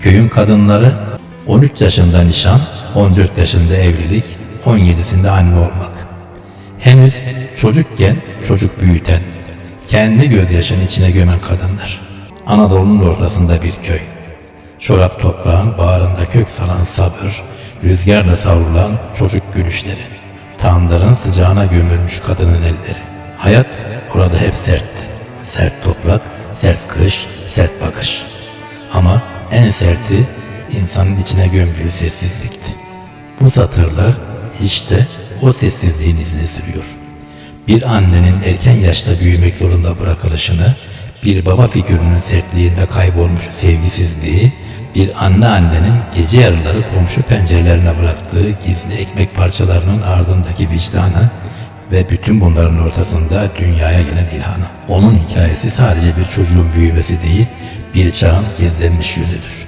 Köyün kadınları 13 yaşında nişan, 14 yaşında evlilik, 17'sinde anne olmak. Henüz çocukken çocuk büyüten, kendi gözyaşını içine gömen kadınlar. Anadolu'nun ortasında bir köy. Çorak toprağın bağrında kök salan sabır, rüzgarla savrulan çocuk gülüşleri. Tanrıların sıcağına gömülmüş kadının elleri. Hayat orada hep sertti. Sert toprak, sert kış, sert bakış. Ama en serti insanın içine gömdüğü sessizlikti. Bu satırlar işte o sessizliğin izini sürüyor. Bir annenin erken yaşta büyümek zorunda bırakılışını, bir baba figürünün sertliğinde kaybolmuş sevgisizliği, bir anne annenin gece yarıları komşu pencerelerine bıraktığı gizli ekmek parçalarının ardındaki vicdanı ve bütün bunların ortasında dünyaya gelen ilhanı. Onun hikayesi sadece bir çocuğun büyümesi değil, bir çağın gizlenmiş yüzüdür.